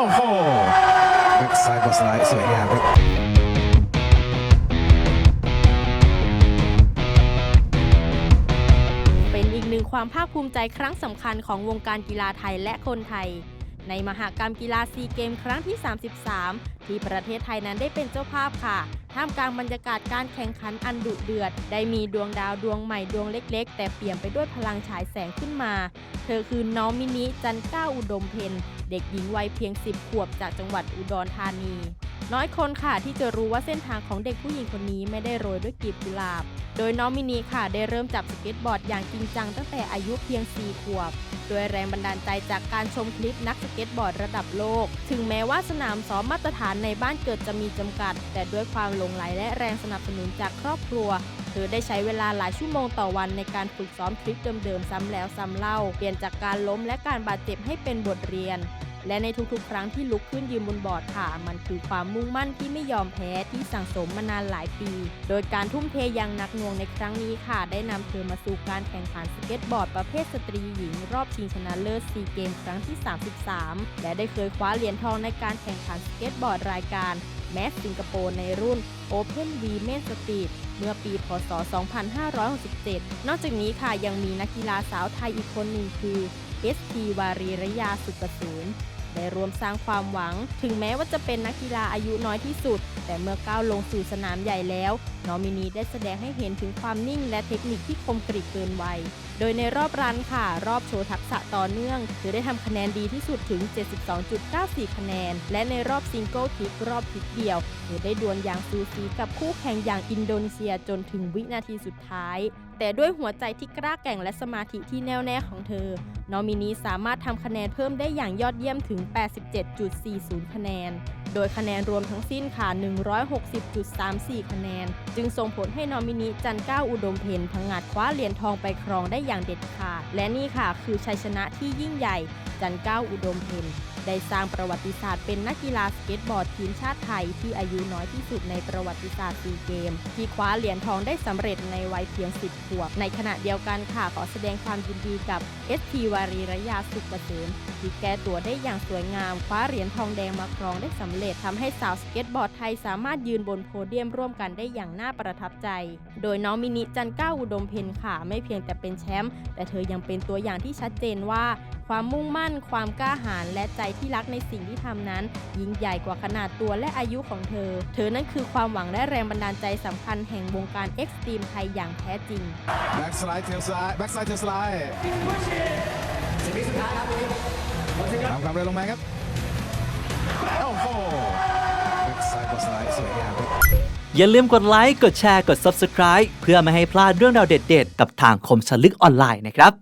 โอ้โหแบ็กซ้ายบอลสไลด์สวยงามครับเป็นอีกหนึ่งความภาคภูมิใจครั้งสำคัญของวงการกีฬาไทยและคนไทย ในมหากรรมกีฬาซีเกมครั้งที่ 33 ที่ประเทศไทยนั้นได้เป็นเจ้าภาพค่ะ ท่ามกลางบรรยากาศการแข่งขันอันดุเดือด ได้มีดวงดาวดวงใหม่ดวงเล็ก ๆ แต่เปี่ยมไปด้วยพลังฉายแสงขึ้นมา เธอคือน้องมินิจันก้าอุดมเพนเด็กหญิงวัยเพียง 10 ขวบจากจังหวัดอุดรธานี น้อยคนค่ะที่จะรู้ว่าเส้นทางของเด็กผู้หญิงคนนี้ไม่ได้โรยด้วยกลีบกุหลาบ โดยน้องมินิค่ะได้เริ่มจับสเก็ตบอร์ดอย่างจริงจังตั้งแต่อายุเพียง 4 ขวบ โดยแรงบันดาลใจจากการชมคลิปนักสเก็ตบอร์ดระดับโลก ถึงแม้ว่าสนามซ้อมมาตรฐานในบ้านเกิดจะมีจำกัด แต่ด้วยความหลงไหลและแรงสนับสนุนจากครอบครัวเธอได้ใช้เวลาหลายชั่วโมงต่อวันในการฝึกซ้อมทริคเดิมๆซ้ำแล้วซ้ำเล่า เปลี่ยนจากการล้มและการบาดเจ็บให้เป็นบทเรียน และในทุกๆ ครั้งที่ลุกขึ้นยืนบนบอร์ดค่ะ มันคือความมุ่งมั่นที่ไม่ยอมแพ้ที่สั่งสมมานานหลายปี โดยการทุ่มเทอย่างหนักหน่วงในครั้งนี้ค่ะ ได้นำเธอมาสู่การแข่งขันสเก็ตบอร์ดประเภทสตรีหญิง รอบชิงชนะเลิศซีเกมครั้งที่ 33 และได้เคยคว้าเหรียญทองในการแข่งขันสเก็ตบอร์ดรายการแมสสิงคโปร์ในรุ่น Open w o m e n Street เมื่อปี พศ 2567 นอกจากนี้ค่ะยังมีนักกีฬาสาวไทยอีกคนหนึ่งคือ ST วารีระยาสุกสูน ได้รวมสร้างความหวัง ถึงแม้ว่าจะเป็นนักกีฬาอายุน้อยที่สุด แต่เมื่อก้าวลงสู่สนามใหญ่แล้ว น้องมินีได้แสดงให้เห็นถึงความนิ่งและเทคนิคที่คมกริบเกินวัย โดยในรอบรันค่ะ รอบโชว์ทักษะต่อเนื่อง เธอได้ทำคะแนนดีที่สุดถึง 72.94 คะแนน และในรอบซิงเกิลทิกรอบทิกเดียว เธอได้ดวลอย่างซูซีกับคู่แข่งอย่างอินโดนีเซียจนถึงวินาทีสุดท้าย แต่ด้วยหัวใจที่กล้าแกร่งและสมาธิที่แน่วแน่ของเธอ นอมินีสามารถทำคะแนนเพิ่มได้อย่างยอดเยี่ยมถึง 87.40 คะแนน โดยคะแนนรวมทั้งสิ้นค่ะ 160.34 คะแนน จึงส่งผลให้นอมินิจันก้าวอุดมเพนพังงาดคว้าเหรียญทองไปครองได้อย่างเด็ดขาด และนี่ค่ะคือชัยชนะที่ยิ่งใหญ่ จันก้าวอุดมเพน ได้สร้างประวัติศาสตร์เป็นนักกีฬาสเก็ตบอร์ดทีมชาติไทยที่อายุน้อยที่สุดในประวัติศาสตร์ซีเกม ที่คว้าเหรียญทองได้สำเร็จในวัยเพียง 10 ขวบ ในขณะเดียวกันค่ะขอแสดงความยินดีกับ s อสพีวารีระยาสุกเกษมที่แก้ตัวได้อย่างสวยงาม คว้าเหรียญทองแดงมาครองได้สำเร็จทำให้สาวสเก็ตบอร์ดไทยสามารถยืนบนโพเดียมร่วมกันได้อย่างน่าประทับใจ โดยน้องมินิจันก้าวอุดมเพนค่ะไม่เพียงแต่เป็นแชมป์แต่เธอยังเป็นตัวอย่างที่ชัดเจนว่า ความมุ่งมั่น ความกล้าหาญและใจที่รักในสิ่งที่ทำนั้น ยิ่งใหญ่กว่าขนาดตัวและอายุของเธอ เธอนั้นคือความหวังและแรงบันดาลใจสำคัญแห่งวงการเอ็กซ์ตรีมไทยอย่างแท้จริงแบ็กสไลด์เทลสไลด์แบ็กสไลด์เทลสไลด์ทำความเร็วลงมาครับโอ้โหแบ็กซ้ายบอลสไลด์สวยงามครับอย่าลืมกดไลค์ กดแชร์ กด Subscribe เพื่อไม่ให้พลาดเรื่องราวเด็ดๆ กับทางคมสนลึกออนไลน์นะครับ